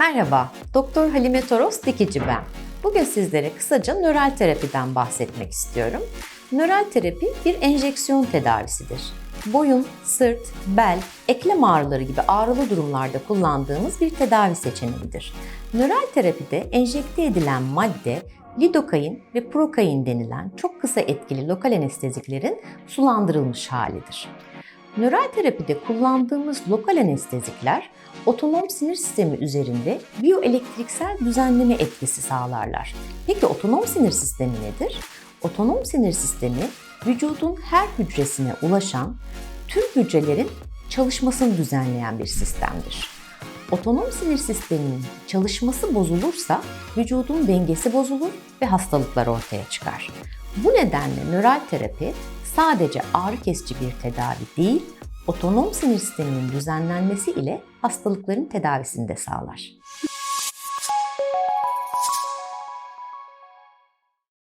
Merhaba, Doktor Halime Toros Dikici ben. Bugün sizlere kısaca nöral terapiden bahsetmek istiyorum. Nöral terapi bir enjeksiyon tedavisidir. Boyun, sırt, bel, eklem ağrıları gibi ağrılı durumlarda kullandığımız bir tedavi seçeneğidir. Nöral terapide enjekte edilen madde lidokain ve prokain denilen çok kısa etkili lokal anesteziklerin sulandırılmış halidir. Nöral terapide kullandığımız lokal anestezikler otonom sinir sistemi üzerinde biyoelektriksel düzenleme etkisi sağlarlar. Peki otonom sinir sistemi nedir? Otonom sinir sistemi vücudun her hücresine ulaşan tüm hücrelerin çalışmasını düzenleyen bir sistemdir. Otonom sinir sisteminin çalışması bozulursa vücudun dengesi bozulur ve hastalıklar ortaya çıkar. Bu nedenle nöral terapi sadece ağrı kesici bir tedavi değil, otonom sinir sisteminin düzenlenmesi ile hastalıkların tedavisini de sağlar.